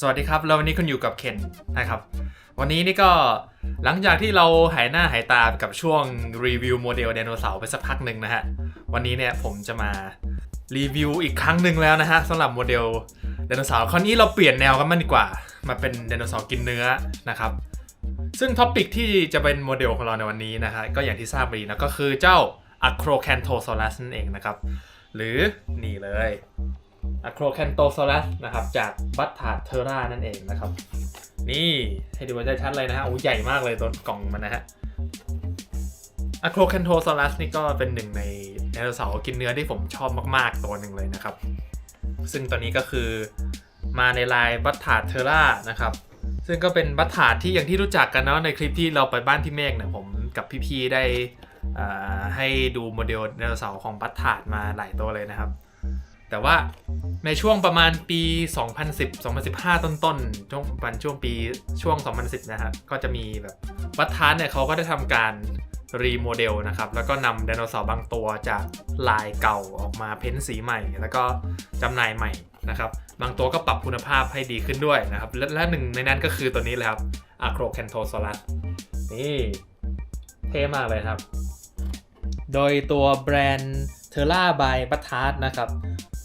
สวัสดีครับ แล้ววันนี้คุณอยู่กับเคนนะครับ วันนี้นี่ก็หลังจากที่เราหายหน้าหายตากับช่วงรีวิวโมเดลไดโนเสาร์ไปสักพักหนึ่งนะฮะ วันนี้เนี่ยผมจะมารีวิวอีกครั้งหนึ่งแล้วนะฮะสำหรับโมเดลไดโนเสาร์คราวนี้เราเปลี่ยนแนวกันมากดีกว่า มาเป็นไดโนเสาร์กินเนื้อนะครับ ซึ่งท็อปิกที่จะเป็นโมเดลของเราในวันนี้นะฮะก็อย่างที่ทราบดีนะก็คือเจ้า Acrocanthosaurus นั่นเองนะครับ หรือนี่เลย Acrocanthosaurus นะครับจากบัตถาเทอร่านั่นเองนะครับ นี่ให้ดูได้ชัดเลยนะฮะโอ้ใหญ่มากเลยตัวกล่องมันนะฮะ Acrocanthosaurus นี่ก็เป็นหนึ่งในไดโนเสาร์กินเนื้อที่ผมชอบมากๆตัวหนึ่งเลยนะครับ ซึ่งตัวนี้ก็คือมาในลายบัตถาเทอร่านะครับซึ่งก็เป็นบัตถาที่อย่างที่รู้จักกันเนาะในคลิปที่เราไปบ้านพี่เมฆเนี่ยผมกับพี่ๆได้ให้ดูโมเดลไดโนเสาร์ของบัตถามาหลายตัวเลยนะครับ แต่ว่าในช่วงประมาณปี 2010 2015 ต้นๆ ช่วงปันช่วงปีช่วง 2010 นะฮะ ก็จะมีแบบวัดทานเนี่ยเขาก็ได้ทำการรีโมเดลนะครับ แล้วก็นำไดโนเสาร์บางตัวจากลายเก่าออกมาเพ้นสีใหม่ แล้วก็จำหน่ายใหม่นะครับ บางตัวก็ปรับคุณภาพให้ดีขึ้นด้วยนะครับ และและหนึ่งในนั้นก็คือตัวนี้เลยครับ Acrocanthosaurus นี่เท่มากเลยครับ โดยตัวแบรนด์เทอร่าบายบัตทาร์ดนะครับ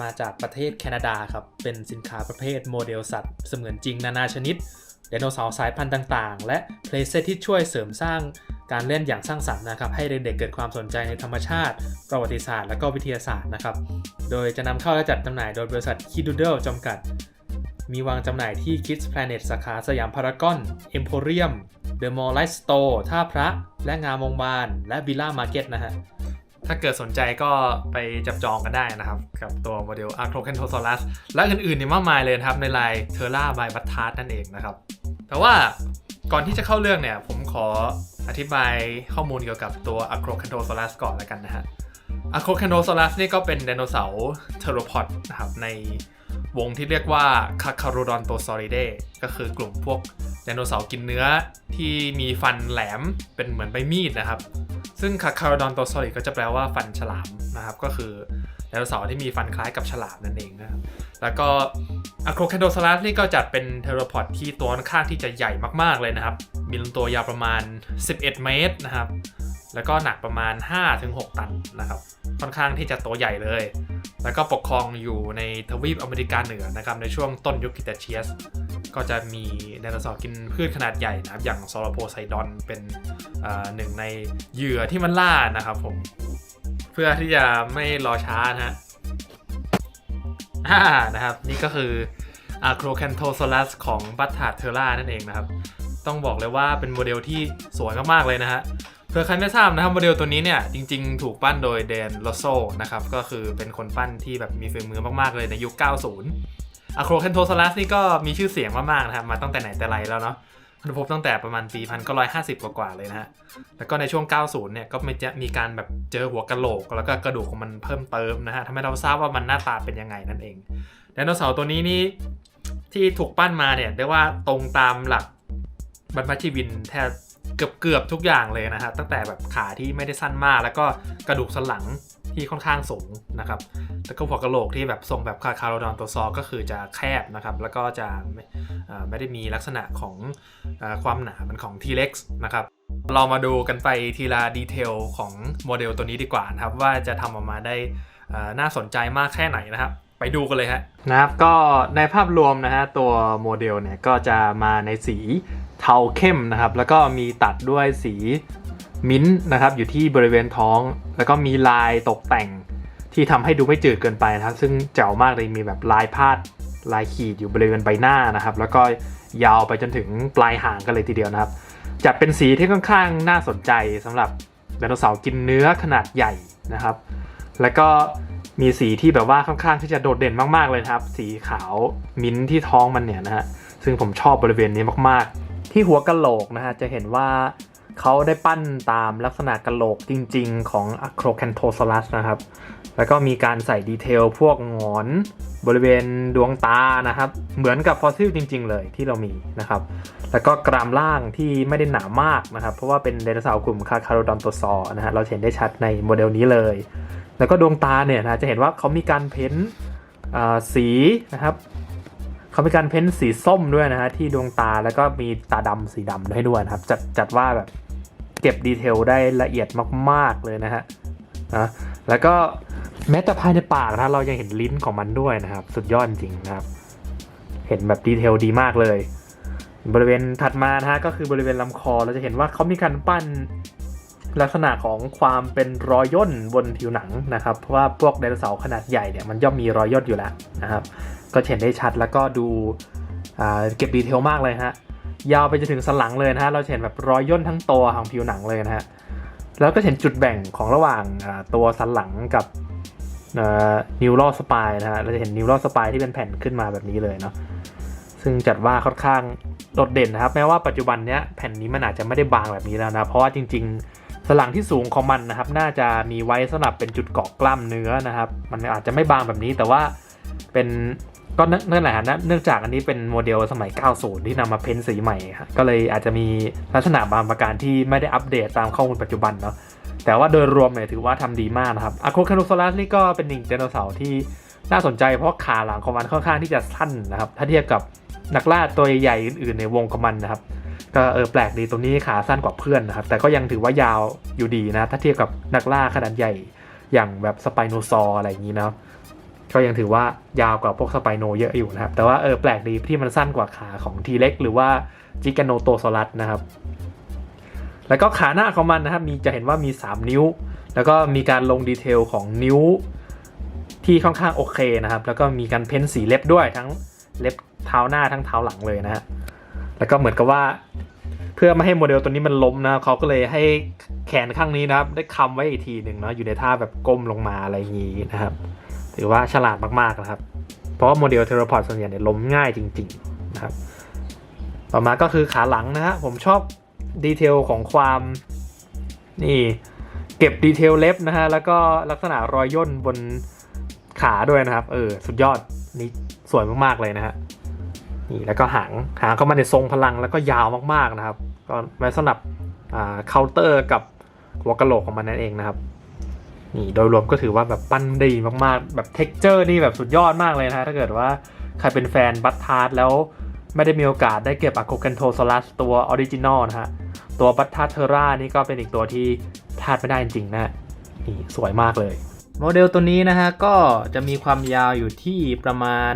มาจากประเทศแคนาดาครับ เป็นสินค้าประเภทโมเดลสัตว์เสมือนจริงนานาชนิดไดโนเสาร์สายพันธุ์ต่างๆ และเพลย์เซตที่ช่วยเสริมสร้างการเล่นอย่างสร้างสรรค์นะครับให้เด็กๆเกิดความสนใจในธรรมชาติ ประวัติศาสตร์ และก็วิทยาศาสตร์นะครับ โดยจะนำเข้าและจัดจำหน่ายโดยบริษัท Kidoodle จำกัด มีวางจำหน่ายที่ Kids Planet สาขาสยามพารากอน Emporium The Mall Light Store ท่าพระ และงามวงบาน และ Villa Market นะฮะ ถ้าเกิดสนใจก็ไปจับจองกันได้นะครับ กับตัวโมเดล Acrocanthosaurus และอื่นๆเนี่ยมากมายเลยครับ ในลาย Terra by b a t t a r d นั่นเองนะครับ แต่ว่าก่อนที่จะเข้าเรื่องเนี่ย ผมขออธิบายข้อมูลเกี่ยวกับตัว Acrocanthosaurus ก่อนแล้วกันนะฮะ Acrocanthosaurus นี่ก็เป็นไดโนเสาร์เทโรพอดนะครับในวงที่เรียกว่า Carcharodontosauridae ก็คือกลุ่มพวกไดโนเสาร์กินเนื้อที่มีฟันแหลมเป็นเหมือนใบมีดนะครับ ซึ่งคาคารดอนโตซอริก็จะแปลว่าฟันฉลามนะครับ ก็คือไดโนเสาร์ที่มีฟันคล้ายกับฉลามนั่นเองนะครับ แล้วก็ Acrocanthosaurus นี่ก็จัดเป็นเทโรพอดที่ตัวค่อนข้างที่จะใหญ่มากๆเลยนะครับ มีลำตัวยาวประมาณ 11 เมตรนะครับ แล้วก็หนักประมาณ 5-6 ตันนะครับ ค่อนข้างที่จะตัวใหญ่เลย แล้วก็ปกครองอยู่ในทวีปอเมริกาเหนือนะครับ ในช่วงต้นยุคกิเตเชียส ก็จะมีไดโนเสาร์กินพืชขนาดใหญ่นะครับ อย่างซอโลโพไซดอนเป็นหนึ่งในเหยื่อที่มันล่านะครับผม เพื่อที่จะไม่รอช้านะฮะนะครับ นี่ก็คือ Acrocanthosaurus ของบัตถาเทอร่านั่นเองนะครับ ต้องบอกเลยว่าเป็นโมเดลที่สวยมากๆเลยนะฮะ เพื่อใครไม่ทราบนะครับโมเดลตัวนี้เนี่ยจริงๆ ถูกปั้นโดยเดนโลโซนะครับก็คือเป็นคนปั้นที่แบบมีฝีมือมากๆเลยในยุค 90อะโครแคนโทซ u ลัสนี่ก็มีชื่อเสียงมากๆนะครับมาตั้งแต่ไหนแต่ไรแล้วเนาะค้นพบตั้งแต่ประมาณปี1950 กว่าๆเลยนะฮะ แล้วก็ในช่วง 90 เนี่ยก็มจะมีการแบบเจอหัวกะโหลก แล้วก็กระดูกของมันเพิ่มเติมนะฮะทำให้เราทราบว่ามันหน้าตาเป็นยังไงนั่นเอง ไดโนเสาร์ตัวนี้นี่ที่ถูกปั้นมาเนี่ยเรียกว่าตรงตามหลักบรรพชีวินแทบ เกือบเกือบๆทุกอย่างเลยนะฮะตั้งแต่แบบขาที่ไม่ได้สั้นมาก แล้วก็กระดูกสันหลังที่ค่อนข้างสูงนะครับแล้วก็หัวกะโหลกที่แบบทรงแบบคาคาโรดอนตัวซอก็คือจะแคบนะครับ แล้วก็จะไม่ไม่ได้มีลักษณะของอความหนาเหมือนของ T-Rex นะครับ เรามาดูกันไปทีละดีเทลของโมเดลตัวนี้ดีกว่านะครับ ว่าจะทำออกมาได้น่าสนใจมากแค่ไหนนะครับ ไปดูกันเลยฮะนะครับก็ในภาพรวมนะฮะตัวโมเดลเนี่ยก็จะมาในสี เทาเข้มนะครับ แล้วก็มีตัดด้วยสีมิ้นท์นะครับอยู่ที่บริเวณท้อง แล้วก็มีลายตกแต่งที่ทำให้ดูไม่จืดเกินไปนะครับ ซึ่งแจ๋วมากเลยมีแบบลายพาดลายขีดอยู่บริเวณใบหน้านะครับ แล้วก็ยาวไปจนถึงปลายหางกันเลยทีเดียวนะครับจัดเป็นสีที่ค่อนข้างน่าสนใจสำหรับไดโนเสาร์กินเนื้อขนาดใหญ่นะครับ แล้วก็มีสีที่แบบว่าค่อนข้างที่จะโดดเด่นมากๆเลยครับ สีขาวมิ้นท์ที่ท้องมันเนี่ยนะฮะซึ่งผมชอบบริเวณนี้มากๆ ที่หัวกะโหลกนะฮะจะเห็นว่าเขาได้ปั้นตามลักษณะกะโหลกจริง ๆ ของ Acrocanthosaurus นะครับ แล้วก็มีการใส่ดีเทลพวกงอนบริเวณดวงตานะครับ เหมือนกับฟอสซิลจริง ๆ เลยที่เรามีนะครับ แล้วก็กรามล่างที่ไม่ได้หนามากนะครับ เพราะว่าเป็นไดโนเสาร์กลุ่มคาคาโรดอนโตซอร์นะฮะเราเห็นได้ชัดในโมเดลนี้เลย แล้วก็ดวงตาเนี่ยนะจะเห็นว่าเขามีการเพ้นสีนะครับ เขามีการเพ้นสีส้มด้วยนะฮะที่ดวงตาแล้วก็มีตาดำสีดำให้ด้วยนะครับ จัดจัดว่าแบบเก็บดีเทลได้ละเอียดมาก ๆเลยนะฮะนะแล้วก็แม้แต่ภายในปากนะเรายังเห็นลิ้นของมันด้วยนะครับ สุดยอดจริงนะครับ เห็นแบบดีเทลดีมากเลย บริเวณถัดมานะฮะก็คือบริเวณลำคอเราจะเห็นว่าเขามีการปั้นลักษณะของความเป็นรอยย่นบนผิวหนังนะครับ เพราะว่าพวกไดโนเสาร์ขนาดใหญ่เนี่ยมันย่อมมีรอยย่นอยู่แล้วนะครับ ก็เห็นได้ชัดแล้วก็ดูเก็บดีเทลมากเลยฮะยาวไปจนถึงสันหลังเลยนะฮะเราเห็นแบบรอยย่นทั้งตัวของผิวหนังเลยนะฮะแล้วก็เห็นจุดแบ่งของระหว่างตัวสันหลังกับนิวโรสปายนะฮะเราจะเห็นนิวโรสปายที่เป็นแผ่นขึ้นมาแบบนี้เลยเนาะซึ่งจัดว่าค่อนข้างโดดเด่นนะครับแม้ว่าปัจจุบันเนี้ยแผ่นนี้มันอาจจะไม่ได้บางแบบนี้แล้วนะเพราะว่าจริง ๆสันหลังที่สูงของมันนะครับ น่าจะมีไว้สำหรับเป็นจุดเกาะกล้ามเนื้อนะครับ มันอาจจะไม่บางแบบนี้แต่ว่าเป็น ก็เนื่องแหละฮะเนื่องจากอันนี้เป็นโมเดลสมัย 90 ที่นำมาเพ้นสีใหม่ฮะก็เลยอาจจะมีลักษณะบางประการที่ไม่ได้อัปเดตตามข้อมูลปัจจุบันเนาะแต่ว่าโดยรวมเนี่ยถือว่าทำดีมากนะครับอะโคคานุโซลัสนี่ก็เป็นหนึ่งไดโนเสาร์ที่น่าสนใจเพราะขาหลังของมันค่อนข้างที่จะสั้นนะครับ ถ้าเทียบกับนักล่าตัวใหญ่อื่นๆในวงของมันนะครับก็เออแปลกดีตรงนี้ขาสั้นกว่าเพื่อนนะครับ แต่ก็ยังถือว่ายาวอยู่ดีนะ ถ้าเทียบกับนักล่าขนาดใหญ่อย่างแบบสไปโนซอร์อะไรอย่างนี้เนาะ ก็ยังถือว่ายาวกว่าพวกสไปโนเยอะอยู่นะครับ แต่ว่าเออแปลกดีที่มันสั้นกว่าขาของทีเล็กหรือว่าจิกาโนโตซอรัสนะครับ แล้วก็ขาหน้าของมันนะครับมีจะเห็นว่ามี 3 นิ้ว แล้วก็มีการลงดีเทลของนิ้วที่ค่อนข้างโอเคนะครับ แล้วก็มีการเพ้นสีเล็บด้วยทั้งเล็บเท้าหน้าทั้งเท้าหลังเลยนะฮะ แล้วก็เหมือนกับว่า เพื่อไม่ให้โมเดลตัวนี้มันล้มนะเขาก็เลยให้แขนข้างนี้นะครับ ได้คำไว้อีกทีหนึ่งเนาะอยู่ในท่าแบบก้มลงมาอะไรอย่างนี้นะครับ ถือว่าฉลาดมากๆนะครับ เพราะว่าโมเดลเทเลพอร์ตส่วนใหญ่เนี่ยล้มง่ายจริงๆนะครับ ต่อมาก็คือขาหลังนะฮะผมชอบดีเทลของความนี่เก็บดีเทลเล็บนะฮะแล้วก็ลักษณะรอยย่นบนขาด้วยนะครับ เออสุดยอดนี่สวยมากๆเลยนะฮะนี่แล้วก็หางหางก็มาในทรงพลังแล้วก็ยาวมากๆนะครับ ก็ไว้สำหรับอ่าเคาน์เตอร์กับหัวกะโหลกของมันนั่นเองนะครับ นี่โดยรวมก็ถือว่าแบบปั้นดีมากๆ แบบเท็กเจอร์นี่แบบสุดยอดมากเลยนะฮะถ้าเกิดว่าใครเป็นแฟนบัตทาร์ดแล้วไม่ได้มีโอกาสได้เก็บอะโคเคนโทโซลัสตัวออริจินอลนะฮะ ตัวบัตทาร์เทอร่านี่ก็เป็นอีกตัวที่พลาดไม่ได้จริงๆนะนี่สวยมากเลย โมเดลตัวนี้นะฮะ ก็จะมีความยาวอยู่ที่ประมาณ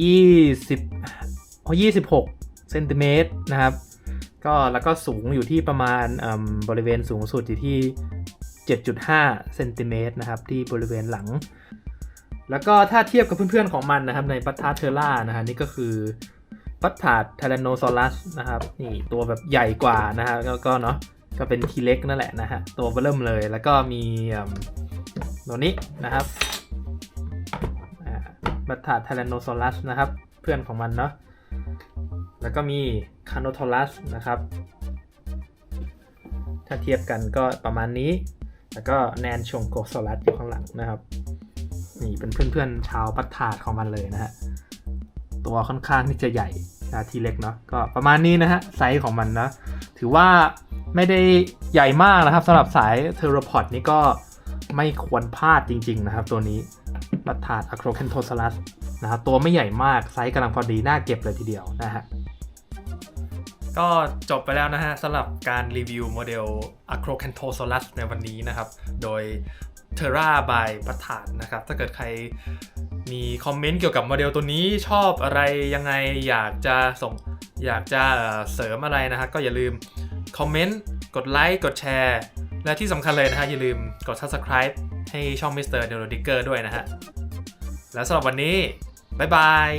ยี่สิบยี่สิบหกเซนติเมตรนะครับ ก็แล้วก็สูงอยู่ที่ประมาณอืมบริเวณสูงสุดอยู่ที่ 7.5 เซนติเมตรนะครับ ที่บริเวณหลัง แล้วก็ถ้าเทียบกับเพื่อนๆของมันนะครับ ในปัตตาเทอร่านะฮะนี่ก็คือปัตตาเทเลโนซอรัสนะครับนี่ตัวแบบใหญ่กว่านะฮะแล้วก็เนาะก็เป็นทีเล็กนั่นแหละนะฮะตัวเบิ่มเลยแล้วก็มีตัวนี้นะครับบัตถาเทเลโนโซลัสนะครับ เพื่อนของมันเนาะแล้วก็มีคาโนโทลัสนะครับ ถ้าเทียบกันก็ประมาณนี้ แล้วก็แนนชงโกโซลัสอยู่ข้างหลังนะครับ นี่เป็นเพื่อนๆชาวปัตถาดของมันเลยนะฮะ ตัวค่อนข้างที่จะใหญ่นะทีเล็กเนาะ ก็ประมาณนี้นะฮะไซส์ของมันนะ ถือว่าไม่ได้ใหญ่มากนะครับสำหรับสายเทอร์พอดนี่ก็ไม่ควรพลาดจริง ๆ นะครับ ตัวนี้บัตถาดอะโครเคนโทซ l ัสนะครับตัวไม่ใหญ่มากไซส์กำลังพอดีน่าเก็บเลยทีเดียวนะฮะ ก็จบไปแล้วนะฮะสำหรับการรีวิวโมเดล Acrocanthosaurus ในวันนี้นะครับ โดย Terra by บัตถาดนะครับ ถ้าเกิดใครมีคอมเมนต์เกี่ยวกับโมเดลตัวนี้ชอบอะไรยังไงอยากจะส่งอยากจะเอ่อเสริมอะไรนะฮะก็อย่าลืมคอมเมนต์กดไลค์กดแชร์ และที่สำคัญเลยนะฮะอย่าลืมกด Subscribe ให้ช่อง Mr. n e u r o d i g g e r ด้วยนะฮะ แล้วสำหรับวันนี้ บ๊ายบาย